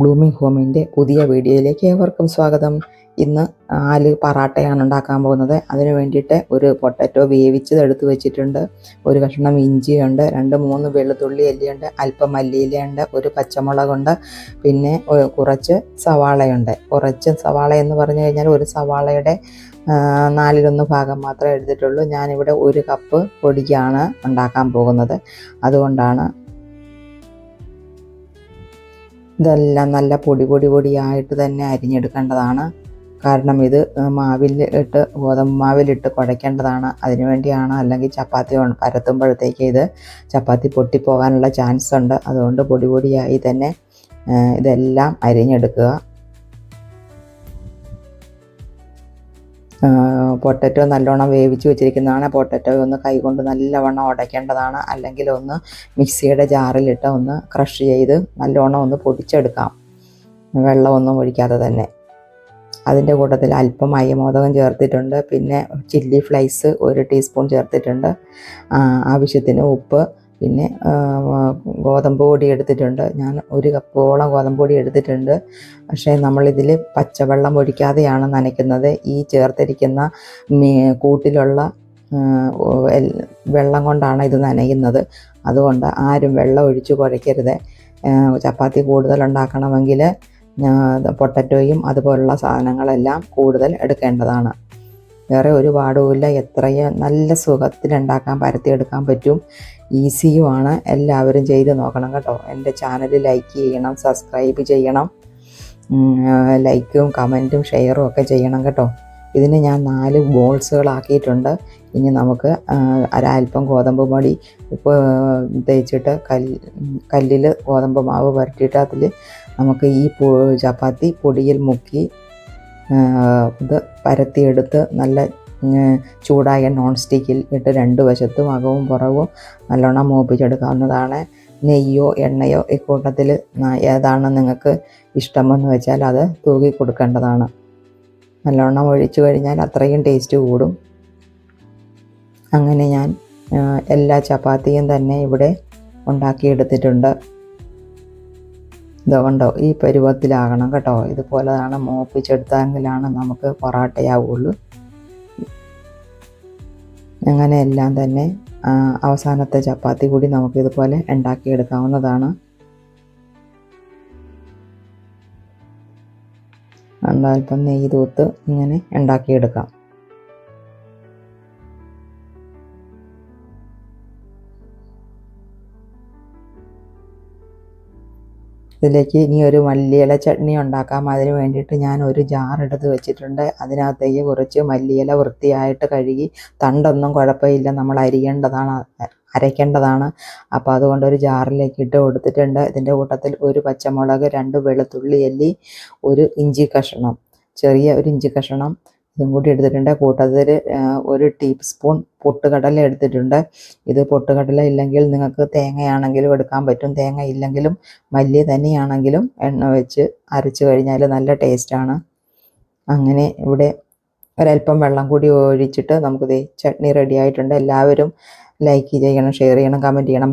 Blooming ഹോമിന്റെ പുതിയ വീഡിയോയിലേക്ക് ഏവർക്കും സ്വാഗതം. ഇന്ന് ആൽ പറാട്ടയാണ് ഉണ്ടാക്കാൻ പോകുന്നത്. അതിന് വേണ്ടിയിട്ട് ഒരു പൊട്ടറ്റോ വേവിച്ചത് എടുത്ത് വെച്ചിട്ടുണ്ട്. ഒരു കഷ്ണം ഇഞ്ചിയുണ്ട് രണ്ട് മൂന്ന് വെളുത്തുള്ളി അല്ലിയുണ്ട് അല്പം മല്ലിയിലയുണ്ട് ഒരു പച്ചമുളകുണ്ട് പിന്നെ കുറച്ച് സവാളയുണ്ട്. കുറച്ച് സവാള എന്ന് പറഞ്ഞു കഴിഞ്ഞാൽ ഒരു സവാളയുടെ നാലിലൊന്ന് ഭാഗം മാത്രമേ എടുത്തിട്ടുള്ളൂ. ഞാനിവിടെ ഒരു കപ്പ് പൊടിക്കാണ് ഉണ്ടാക്കാൻ പോകുന്നത്. അതുകൊണ്ടാണ് ഇതെല്ലാം നല്ല പൊടി പൊടി പൊടിയായിട്ട് തന്നെ അരിഞ്ഞെടുക്കേണ്ടതാണ്. കാരണം ഇത് മാവിൽ ഇട്ട് ഗോതമ്പ് മാവിലിട്ട് കുഴയ്ക്കേണ്ടതാണ്. അതിനു വേണ്ടിയാണ് അല്ലെങ്കിൽ ചപ്പാത്തി പരത്തുമ്പോഴത്തേക്ക് ഇത് ചപ്പാത്തി പൊട്ടിപ്പോകാനുള്ള ചാൻസ് ഉണ്ട് അതുകൊണ്ട് പൊടി പൊടിയായി തന്നെ ഇതെല്ലാം അരിഞ്ഞെടുക്കുക. പൊട്ടറ്റോ നല്ലോണം വേവിച്ച് വെച്ചിരിക്കുന്നതാണ്. പൊട്ടറ്റോ ഒന്ന് കൈകൊണ്ട് നല്ലവണ്ണം ഉടയ്ക്കേണ്ടതാണ് അല്ലെങ്കിൽ ഒന്ന് മിക്സിയുടെ ജാറിലിട്ട് ഒന്ന് ക്രഷ് ചെയ്ത് നല്ലോണം ഒന്ന് പൊടിച്ചെടുക്കാം. വെള്ളമൊന്നും ഒഴിക്കാതെ തന്നെ. അതിന്റെ കൂട്ടത്തിൽ അല്പം അയമോദകം ചേർത്തിട്ടുണ്ട്. പിന്നെ ചില്ലി ഫ്ലൈസ് ഒരു ടീസ്പൂൺ ചേർത്തിട്ടുണ്ട്. ആവശ്യത്തിന് ഉപ്പ് പിന്നെ ഗോതമ്പ് പൊടി എടുത്തിട്ടുണ്ട്. ഞാൻ ഒരു കപ്പോളം ഗോതമ്പ് പൊടി എടുത്തിട്ടുണ്ട്. പക്ഷേ നമ്മളിതിൽ പച്ചവെള്ളം ഒഴിക്കാതെയാണ് നനയ്ക്കുന്നത്. ഈ ചേർത്തിരിക്കുന്ന കൂട്ടിലുള്ള വെള്ളം കൊണ്ടാണ് ഇത് നനയുന്നത്. അതുകൊണ്ട് ആരും വെള്ളം ഒഴിച്ച് കുഴയ്ക്കരുത്. ചപ്പാത്തി കൂടുതൽ ഉണ്ടാക്കണമെങ്കിൽ പൊട്ടറ്റോയും അതുപോലുള്ള സാധനങ്ങളെല്ലാം കൂടുതൽ എടുക്കേണ്ടതാണ്. വേറെ ഒരു പാടുമില്ല എത്രയും നല്ല സുഖത്തിലുണ്ടാക്കാൻ പരത്തിയെടുക്കാൻ പറ്റും. ഈസിയുമാണ്. എല്ലാവരും ചെയ്ത് നോക്കണം കേട്ടോ. എന്റെ ചാനൽ ലൈക്ക് ചെയ്യണം സബ്സ്ക്രൈബ് ചെയ്യണം. ലൈക്കും കമന്റും ഷെയറും ഒക്കെ ചെയ്യണം കേട്ടോ. ഇതിന് ഞാൻ നാല് ബോൾസുകളാക്കിയിട്ടുണ്ട്. ഇനി നമുക്ക് ഒരൽപ്പം ഗോതമ്പ് പൊടി ഉപ്പ് തേച്ചിട്ട് കല്ല് കല്ലിൽ ഗോതമ്പ് മാവ് പുരട്ടിയിട്ട് അതിൽ നമുക്ക് ഈ ചപ്പാത്തി പൊടിയിൽ മുക്കി ഇത് പരത്തിയെടുത്ത് നല്ല ചൂടായ നോൺ സ്റ്റിക്കിൽ ഇട്ട് രണ്ട് വശത്തും അകവും പുറവും നല്ലോണം മൂപ്പിച്ചെടുക്കാവുന്നതാണ്. നെയ്യോ എണ്ണയോ ഇക്കൂട്ടത്തിൽ ഏതാണ് നിങ്ങൾക്ക് ഇഷ്ടമെന്ന് വെച്ചാൽ അത് തൂകി കൊടുക്കേണ്ടതാണ്. നല്ലോണം ഒഴിച്ചു കഴിഞ്ഞാൽ അത്രയും ടേസ്റ്റ് കൂടും. അങ്ങനെ ഞാൻ എല്ലാ ചപ്പാത്തിയും തന്നെ ഇവിടെ ഉണ്ടാക്കിയെടുത്തിട്ടുണ്ട്. ഇതുകൊണ്ടോ ഈ പരുവത്തിലാകണം കേട്ടോ. ഇതുപോലെയാണ് മോപ്പിച്ചെടുത്തെങ്കിലാണ് നമുക്ക് പൊറാട്ടയാവുള്ളൂ. അങ്ങനെ എല്ലാം തന്നെ അവസാനത്തെ ചപ്പാത്തി കൂടി നമുക്ക് ഇതുപോലെ ഉണ്ടാക്കിയെടുക്കാവുന്നതാണ് അല്പം നെയ്യ് തൂത്ത് ഇങ്ങനെ ഉണ്ടാക്കിയെടുക്കാം. ഇതിലേക്ക് ഇനി ഒരു മല്ലിയില ചട്നി ഉണ്ടാക്കാം. അതിന് വേണ്ടിയിട്ട് ഞാൻ ഒരു ജാർ എടുത്ത് വെച്ചിട്ടുണ്ട്. അതിനകത്തേക്ക് കുറച്ച് മല്ലിയില വൃത്തിയായിട്ട് കഴുകി തണ്ടൊന്നും കുഴപ്പമില്ല. നമ്മൾ അരിയേണ്ടതാണ് അരയ്ക്കേണ്ടതാണ്. അപ്പോൾ അതുകൊണ്ട് ഒരു ജാറിലേക്ക് ഇട്ട് കൊടുത്തിട്ടുണ്ട്. ഇതിന്റെ കൂട്ടത്തിൽ ഒരു പച്ചമുളക് രണ്ട് വെളുത്തുള്ളി അല്ലി ഒരു ഇഞ്ചി കഷ്ണം ചെറിയ ഒരു ഇഞ്ചി കഷ്ണം ഇതും കൂടി എടുത്തിട്ടുണ്ട്. കൂട്ടത്തിൽ ഒരു ടീസ്പൂൺ പൊട്ടുകടല എടുത്തിട്ടുണ്ട്. ഇത് പൊട്ടുകടല ഇല്ലെങ്കിൽ നിങ്ങൾക്ക് തേങ്ങയാണെങ്കിലും എടുക്കാൻ പറ്റും. തേങ്ങ ഇല്ലെങ്കിലും മല്ലി തന്നെയാണെങ്കിലും എണ്ണ വെച്ച് അരച്ച് കഴിഞ്ഞാൽ നല്ല ടേസ്റ്റാണ് അങ്ങനെ ഇവിടെ ഒരല്പം വെള്ളം കൂടി ഒഴിച്ചിട്ട് നമുക്കിത് ചട്നി റെഡി ആയിട്ടുണ്ട്. എല്ലാവരും ലൈക്ക് ചെയ്യണം ഷെയർ ചെയ്യണം കമന്റ് ചെയ്യണം.